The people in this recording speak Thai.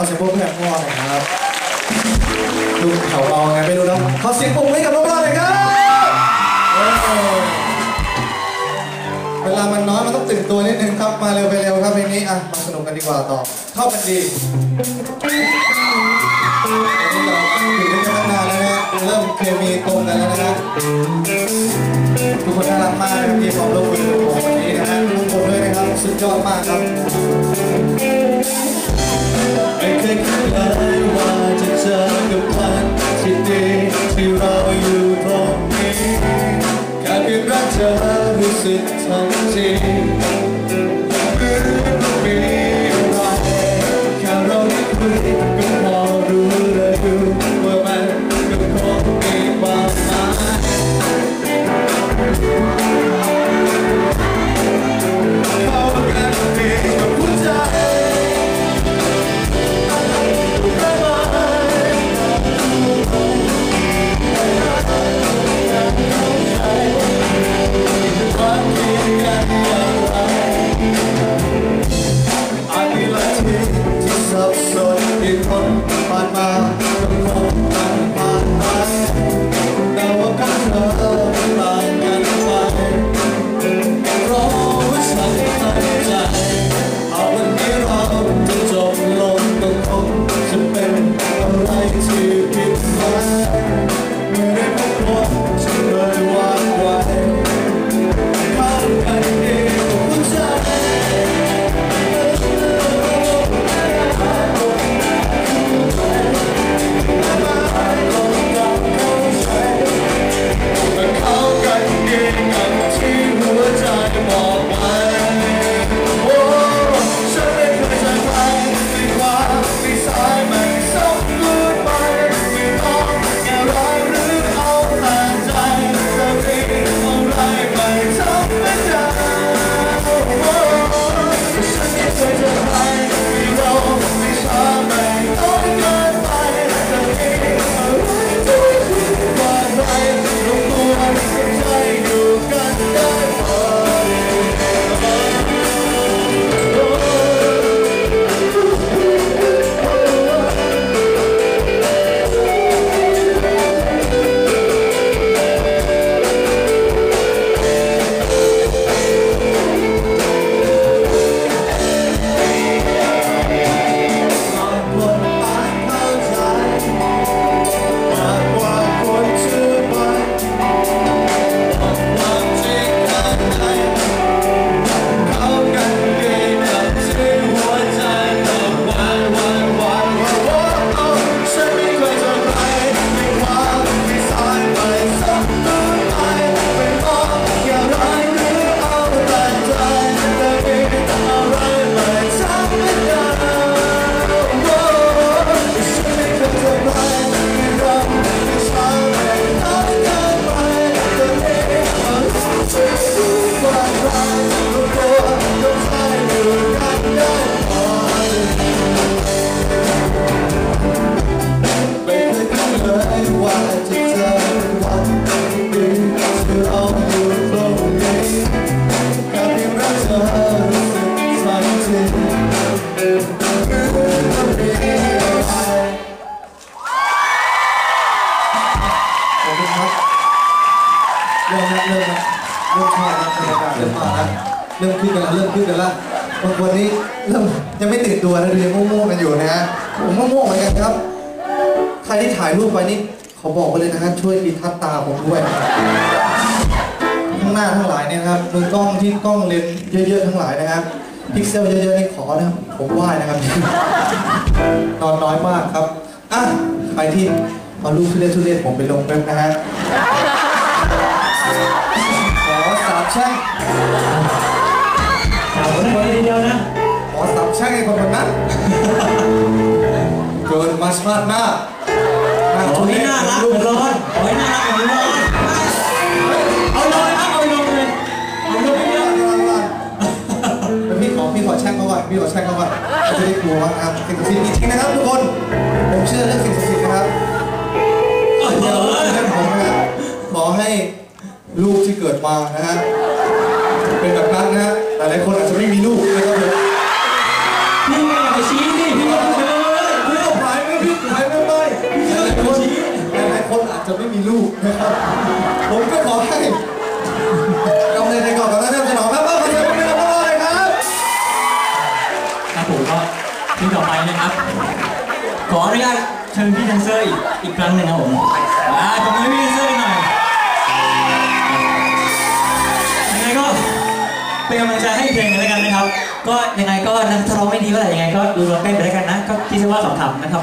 ขอเสียงปรบมือให้กับพ่อหน่อยครับลูเขาเอาไงไม่รู้นะขอเสียงปรบมือให้กับพ่อหน่อยครับโอ้เวลามันน้อยมันต้องตื่นตัวนิดนึงครับ มาเร็วไปเร็วครับเพลงนี้อะมาสนุกกันดีกว่าต่อเข้ากันดีวันนี้เราอยู่ด้วยกันตั้งนานแล้วนะเริ่มเคมีตรงกันแล้วนะทุกคนน่ารักมากที่พร้อมร่วมมือกับผมวันนี้นะฮะทุกคนด้วยนะครับสุดยอดมากครับ ไม่เคยคิดเลยว่าจะเจอกับวันที่ดีที่เราอยู่ตรงนี้แค่เพียงรักเธอรู้สึกทั้ง ใคุณครับเริ่มแล้วเริ่มแล้วเริ่มชอบแล้วบรรยากาศเริ่มมาแล้วเริ่มขึ้นกันแล้วเริ่มขึ้นกันแล้วบางคนนี้เริ่มยังไม่ตื่นตัวนะดูยังง่วงๆกันอยู่นะฮะผมก็ง่วงเหมือนกันครับ ใครที่ถ่ายรูปไปนี่ขอบอกไปเลยนะครับช่วยดีทัดตาผมด้วยข้างหน้าทั้งหลายเนี่ยครับมือกล้องที่กล้องเลนส์เยอะๆทั้งหลายนะครับพิกเซลเยอะๆนี่ขอนะครับผมไหว้นะครับนอนน้อยมากครับอะใครที่ เอารูปทุเรศทุเรศผมไปลงเว็บนะฮะ ขอสามแช่งเอาคนคนทีเดียวนะ ขอสามแช่งให้คนคนนั้นเกินมาชาติหน้าหน้าขอทุเรให้ศน่ารักรูเหปมือนร้อนขอให้น่ารักเหมือนร้อนเอาเลยครับเอาลงเลยเอาลงเยอะเดี๋ยวพี่ขอพี่ขอแช่งเขาก่อนพี่ขอแช่งเขาก่อนเขาจะได้กลัวนะครับสิ่งศักดิ์สิทธิ์จริงๆนะครับทุกคน ผมเชื่อเรื่องสิ่งศักดิ์สิทธิ์นะครับ นะฮะผมนหมอให้ลูกที่เกิดมานะฮะเป็นแบบนั้นนะฮะหลายคนอาจจะไม่มีลูกนะครับพี่ก็อย่าไปชี้สิพี่ก็ต้องเดินเรื่องหายไปพี่หายไปไปหลายคนหลายคนอาจจะไม่มีลูกนะครับผมก็ขอให้กำเนิดในกอบกับท่านสนองครับว่าขอเสียงปมือกัครับครับผมก็ที่ต่อไปนะครับ ขออนุญาต เชิญพี่แดนเซอร์อีกอีกครั้งหนึ่งครับผมอ่าตบคุณพี่แดนเซอร์หน่อยยังไงก็เป็นกำลังใจให้เพลงกันแล้วกันนะครับ ก็ยังไงก็นักถ้าร้องไม่ดีก็อะไรยังไงก็ดูร้องเต้นไปแล้วกันนะ ก็คิดซว่าสองคำนะครับ